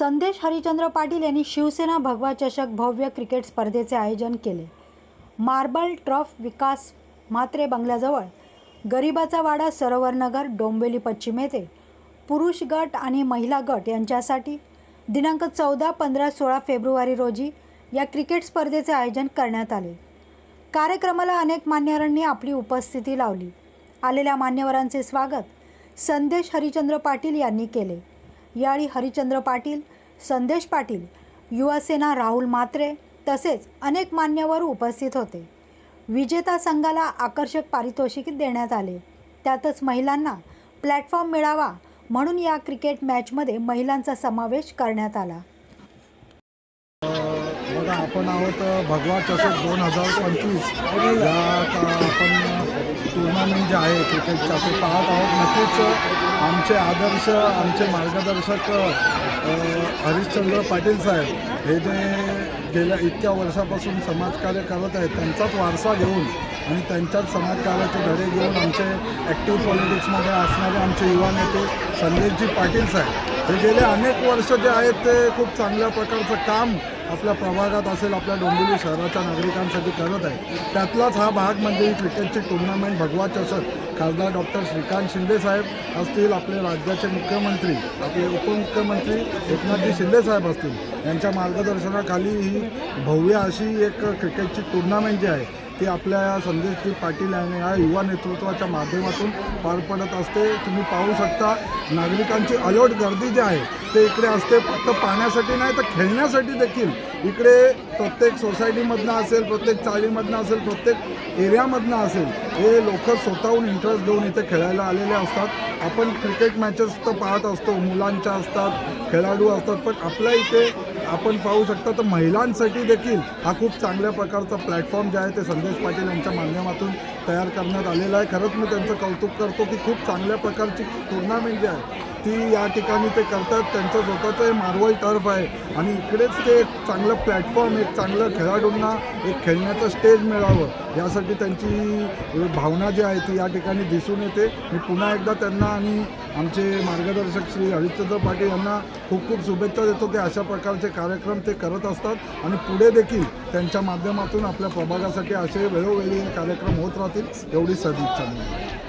संदेश हरिचंद्र पाटील यांनी शिवसेना भगवा चषक भव्य क्रिकेट स्पर्धेचे आयोजन केले. मार्बल ट्रफ विकास म्हात्रे बंगल्याजवळ गरिबाचा वाडा सरोवरनगर डोंबिवली पश्चिम येथे पुरुष गट आणि महिला गट यांच्यासाठी दिनांक चौदा पंधरा सोळा फेब्रुवारी रोजी या क्रिकेट स्पर्धेचे आयोजन करण्यात आले. कार्यक्रमाला अनेक मान्यवरांनी आपली उपस्थिती लावली. आलेल्या मान्यवरांचे स्वागत संदेश हरिचंद्र पाटील यांनी केले. यावेळी हरिचंद्र पाटील संदेश पाटील युवासेना राहुल म्हात्रे तसेच अनेक मान्यवर उपस्थित होते. विजेता संघाला आकर्षक पारितोषिक देण्यात आले. त्यातच महिलांना प्लॅटफॉर्म मिळावा म्हणून या क्रिकेट मॅचमध्ये महिलांचा समावेश करण्यात आला. बघा आपण आहोत भगवा चषक दोन हजार पंचवीस. आपण टुर्नामेंट जे आहे क्रिकेटच्या ते पाहत आहोत. नक्कीच आमचे आदर्श आमचे मार्गदर्शक हरिश्चंद्र पाटील साहेब हे जे गेल्या इतक्या वर्षापासून समाजकार्य करत आहेत त्यांचाच वारसा घेऊन आणि त्यांच्याच समाजकार्याचे धडे घेऊन आमचे ॲक्टिव्ह पॉलिटिक्समध्ये असणारे आमचे युवा नेते संदेशजी पाटील साहेब हे गेले अनेक वर्ष जे आहेत ते खूप चांगल्या प्रकारचं काम आपल्या प्रभागात असेल आपल्या डोंबिवली शहराच्या नागरिकांसाठी करत आहे. त्यातलाच हा भाग म्हणजे ही क्रिकेटची टुर्नामेंट भगवा चषक. खासदार डॉक्टर श्रीकांत शिंदे साहेब असतील आपले राज्याचे मुख्यमंत्री आपले उपमुख्यमंत्री एकनाथजी शिंदेसाहेब असतील. यांच्या मार्गदर्शनाखाली ही भव्य अशी एक क्रिकेटची टुर्नामेंट जी आहे ते आपल्या या संदेशजी पाटील आणि या युवा नेतृत्वाच्या माध्यमातून पार पडत असते. तुम्ही पाहू शकता नागरिकांची अलोट गर्दी जी आहे ते इकडे असते. फक्त पाहण्यासाठी नाही तर खेळण्यासाठी देखील. इकडे प्रत्येक सोसायटीमधनं असेल प्रत्येक चाळीमधनं असेल प्रत्येक एरियामधनं असेल हे लोक स्वतःहून इंटरेस्ट घेऊन इथे खेळायला आलेले असतात. आपण क्रिकेट मॅचेस तर पाहत असतो मुलांच्या असतात खेळाडू असतात पण आपल्या इथे आपण पाहू शकता तर महिलांसाठी देखील हा खूप चांगल्या प्रकारचा प्लॅटफॉर्म जे आहे ते संदेश पाटील यांच्या माध्यमातून तयार करण्यात आलेला आहे. खरंच मी त्यांचं कौतुक करतो की खूप चांगल्या प्रकारची टुर्नामेंट जी आहे ती या ठिकाणी ते करतात. त्यांचं स्वतःचं हे मार्वल टर्फ आहे आणि इकडेच ते चांगलं चांगलं प्लॅटफॉर्म एक चांगलं खेळाडूंना एक खेळण्याचं स्टेज मिळावं यासाठी त्यांची भावना जी आहे ती या ठिकाणी दिसून येते. मी पुन्हा एकदा त्यांना आणि आमचे मार्गदर्शक श्री हरिश्चंद्र पाटील यांना खूप खूप शुभेच्छा देतो की अशा प्रकारचे कार्यक्रम ते करत असतात आणि पुढे देखील त्यांच्या माध्यमातून आपल्या प्रभागासाठी असे वेळोवेळी कार्यक्रम होत राहतील एवढी सदिच्छा मी